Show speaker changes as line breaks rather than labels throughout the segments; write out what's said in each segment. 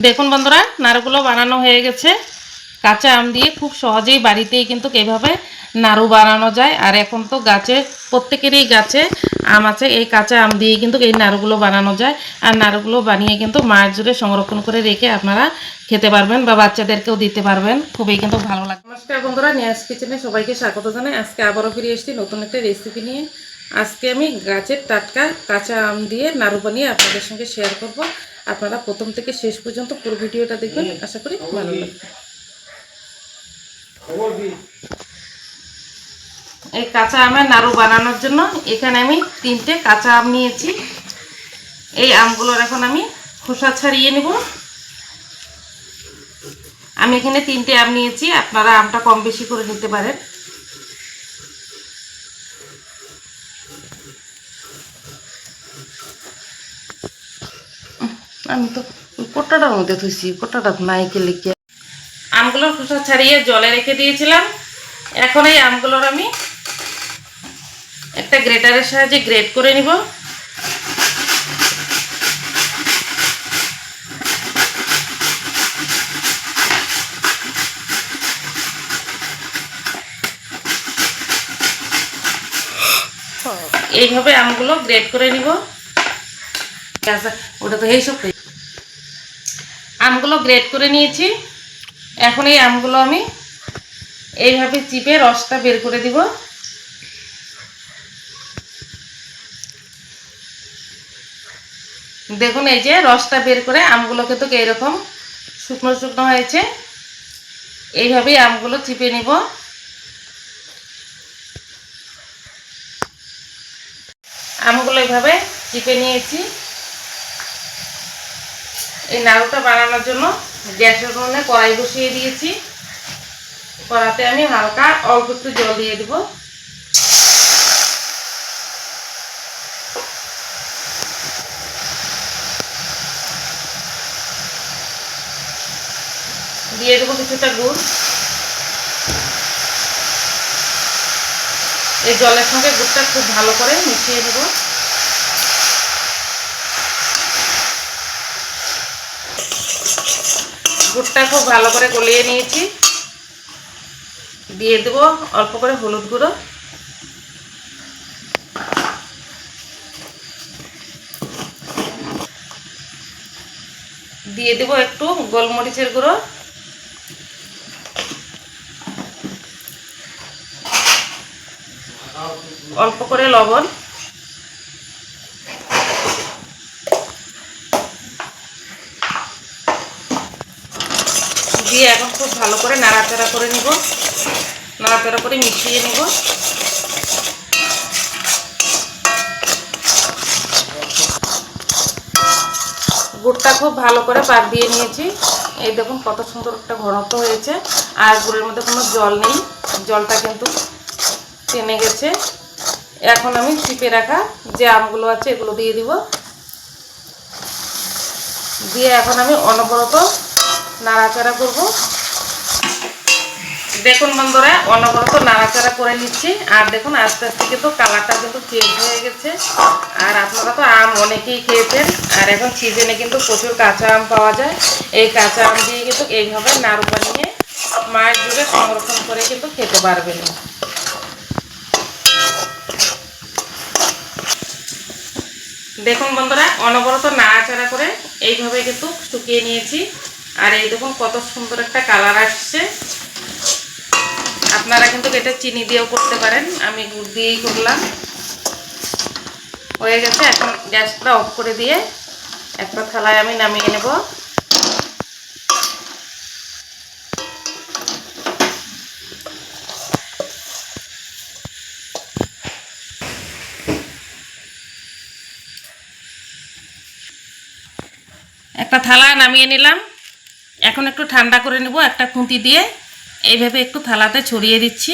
দেখুন বন্ধুরা, নাড়ুগুলো বানানো হয়ে গেছে। কাঁচা আম দিয়ে খুব সহজেই বাড়িতেই কিন্তু এভাবে নাড়ু বানানো যায়। আর এখন তো গাছে, প্রত্যেকেরই গাছে আম আছে, এই কাঁচা আম দিয়ে কিন্তু এই নাড়ুগুলো বানানো যায়। আর নাড়ুগুলো বানিয়ে কিন্তু মায়ের জুড়ে সংরক্ষণ করে রেখে আপনারা খেতে পারবেন বা বাচ্চাদেরকেও দিতে পারবেন। খুবই কিন্তু ভালো লাগে। নমস্কার বন্ধুরা নিয়াজ কিচেনে সবাইকে স্বাগত জানাই। আজকে আবারও ফিরে এসেছি নতুন একটা রেসিপি নিয়ে। আজকে আমি গাছের টাটকা কাঁচা আম দিয়ে নাড়ু বানিয়ে আপনাদের সঙ্গে শেয়ার করব। আপনারা প্রথম থেকে শেষ পর্যন্ত পুরো ভিডিওটা দেখবেন। আশা করি ভালো লাগবে। এই কাঁচা আমের নাড়ু বানানোর জন্য এখানে আমি তিনটে কাঁচা আম নিয়েছি। এই আমগুলোর এখন আমি খোসা ছাড়িয়ে নেব। আমি এখানে তিনটে আম নিয়েছি। আপনারা আমটা কম বেশি করে নিতে পারেন। আমি তো কোটাটার মধ্যে থুইছি কোটাটা নাই কে লিখে। আমগুলোর খোসা ছাড়িয়ে জলে রেখে দিয়েছিলাম। এখন এই আমগুলোর আমি একটা গ্রেটারের সাহায্যে গ্রেট করে নিব। এইভাবে আমগুলো গ্রেট করে নিব। আচ্ছা, ওটা তো এই সব আমগুলো গ্রেট করে নিয়েছি। এখন এই আমগুলো আমি এইভাবে চিপে রসটা বের করে দিব। দেখুন, এই যে রসটা বের করে আমগুলো কিন্তু এইরকম শুকনো শুকনো হয়েছে। এইভাবেই আমগুলো চিপে নিব। আমগুলো এইভাবে চিপে নিয়েছি। এই নাড়ুটা বানানোর জন্য গ্যাসের উনুনে কড়াই বসিয়ে দিয়েছি। কড়াতে আমি হালকা অল্প একটু জল দিয়ে দেবো। দিয়ে দেবো কিছুটা গুড়। এই জলের সঙ্গে গুড়টা খুব ভালো করে মিশিয়ে দেবো। গুড়টা খুব ভালো করে গলিয়ে নিয়েছি। দিয়ে দেবো অল্প করে হলুদ গুঁড়ো। দিয়ে দেবো একটু গোলমরিচের গুঁড়ো। অল্প করে লবণ। দিয়ে এখন খুব ভালো করে নাড়াচাড়া করে নিব। নাড়াচাড়া করে মিশিয়ে নিব। গুড়টা খুব ভালো করে পাক দিয়ে নিয়েছি। এই দেখুন কত সুন্দর একটা ঘনত্ব হয়েছে। আর গুড়ের মধ্যে কোনো জল নেই। জলটা কিন্তু টেনে গেছে। এখন আমি চিপে রাখা যে আমগুলো আছে, এগুলো দিয়ে দিব। দিয়ে এখন আমি অনবরত নাড়াচাড়া করব। দেখুন বন্ধুরা, অনবরত নাড়াচাড়া করে নিচ্ছি। আর দেখুন, আস্তে আস্তে কিন্তু কালারটা কিন্তু চেঞ্জ হয়ে গেছে। আর আপনারা তো আম অনেকেই খেয়েছেন। আর এখন সিজনে কিন্তু প্রচুর কাঁচা আম পাওয়া যায়। এই কাঁচা আম দিয়ে কিন্তু এইভাবে নাড়ু বানিয়ে মায়ের জুড়ে সংরক্ষণ করে কিন্তু খেতে পারবেন। দেখুন বন্ধুরা, অনবরত নাড়াচাড়া করে এইভাবে কিন্তু শুকিয়ে নিয়েছি। আর এই দেখুন কত সুন্দর একটা কালার আসছে। আপনারা কিন্তু এটা চিনি দিয়েও করতে পারেন। আমি গুড় দিয়েই করলাম। হয়ে গেছে, এখন গ্যাসটা অফ করে দিয়ে একটা থালায় আমি নামিয়ে নেব। একটা থালা নামিয়ে নিলাম। এখন একটু ঠান্ডা করে নেব, একটা খুঁতি দিয়ে এইভাবে একটু থালাতে ছড়িয়ে দিচ্ছি।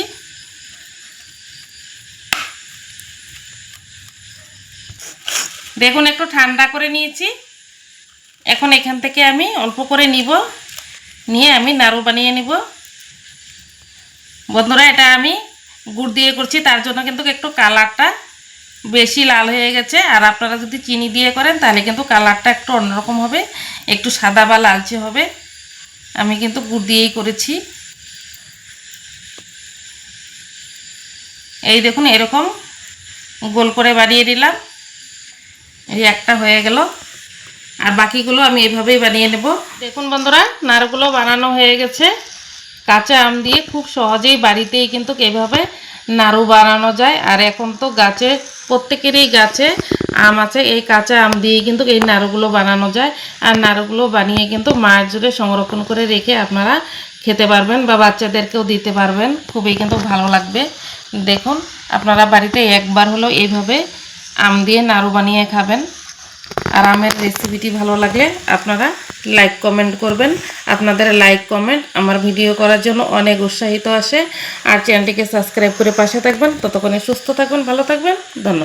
দেখুন, একটু ঠান্ডা করে নিয়েছি। এখন এখান থেকে আমি অল্প করে নিব, নিয়ে আমি নাড়ু বানিয়ে নিব। বন্ধুরা, এটা আমি গুড় দিয়ে করছি, তার জন্য কিন্তু একটু কালারটা বেশি লাল হয়ে গেছে। আর আপনারা যদি চিনি দিয়ে করেন, তাহলে কিন্তু কালারটা একটু অন্যরকম হবে, একটু সাদা বা লালচে হবে। আমি কিন্তু গুড় দিয়েই করেছি। এই দেখুন, এরকম গোল করে বানিয়ে দিলাম এই একটা হয়ে গেল। আর বাকিগুলো আমি এভাবেই বানিয়ে নেব। দেখুন বন্ধুরা নাড়ুগুলো বানানো হয়ে গেছে। কাঁচা আম দিয়ে খুব সহজেই বাড়িতেই কিন্তু এভাবে নাড়ু বানানো যায়। আর এখন তো গাছে, প্রত্যেকেরই গাছে আম আছে, এই কাঁচা আম দিয়ে কিন্তু এই নাড়ুগুলো বানানো যায়। আর নাড়ুগুলো বানিয়ে কিন্তু মায়ের জুড়ে সংরক্ষণ করে রেখে আপনারা খেতে পারবেন বা বাচ্চাদেরকেও দিতে পারবেন। খুবই কিন্তু ভালো লাগবে। দেখুন, আপনারা বাড়িতে একবার হলেও এইভাবে আম দিয়ে নাড়ু বানিয়ে খাবেন। আর আমের রেসিপিটি ভালো লাগলে আপনারা লাইক কমেন্ট করবেন। আপনাদের লাইক কমেন্ট আমার ভিডিও করার জন্য অনেক উৎসাহিত আসে। আর চ্যানেলটিকে সাবস্ক্রাইব করে পাশে থাকবেন। ততক্ষণে সুস্থ থাকবেন, ভালো থাকবেন। ধন্যবাদ।